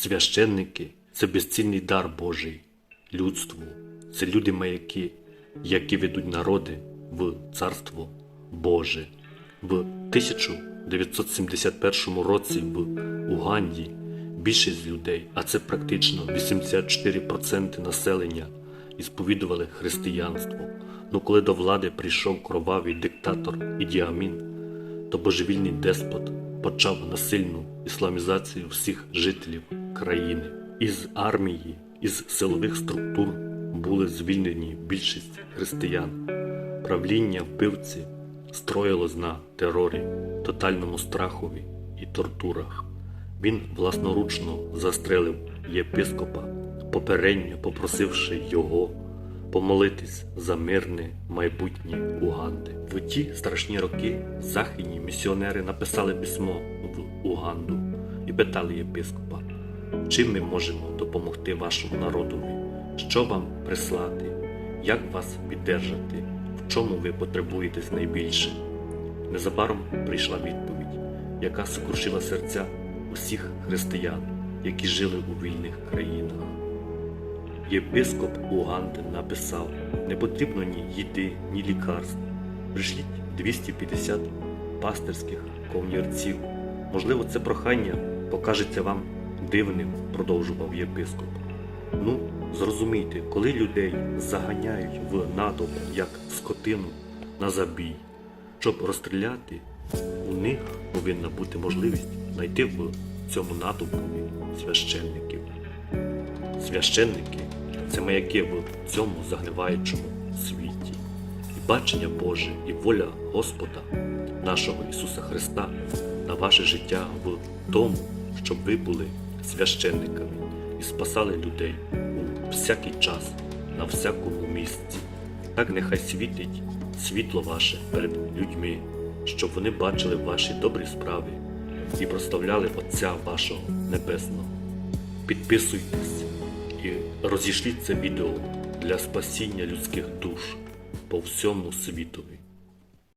Священники це безцінний дар Божий людству. Це люди маяки, які ведуть народи в Царство Боже. В 1971 році в Уганді більшість людей, а це практично 84% населення, і сповідували християнство. Ну коли до влади прийшов кровавий диктатор Ідіамін, то божевільний деспот почав насильну ісламізацію всіх жителів країни. Із армії, із силових структур були звільнені більшість християн. Правління вбивці строїлось на терорі, тотальному страхові і тортурах. Він власноручно застрелив єпископа, попередньо попросивши його помолитись за мирне майбутнє Уганди. В ті страшні роки західні місіонери написали письмо в Уганду і питали єпископа, чим ми можемо допомогти вашому народові, що вам прислати, як вас піддержати, в чому ви потребуєтесь найбільше. Незабаром прийшла відповідь, яка скрушила серця усіх християн, які жили у вільних країнах. Єпископ Уганди написав: не потрібно ні їди, ні лікарств. Пришліть 250 пастирських ковнірців. Можливо, це прохання покажеться вам дивним, продовжував єпископ. Ну, зрозумійте, коли людей заганяють в натовп як скотину на забій, щоб розстріляти, у них повинна бути можливість знайти в цьому натовпові священників. Священники це маяки в цьому загниваючому світі. І бачення Боже, і воля Господа, нашого Ісуса Христа на ваше життя в тому, щоб ви були священниками і спасали людей у всякий час, на всякому місці. Так нехай світить світло ваше перед людьми, щоб вони бачили ваші добрі справи і прославляли Отця вашого Небесного. Підписуйтесь і розійшліть це відео для спасіння людських душ по всьому світові.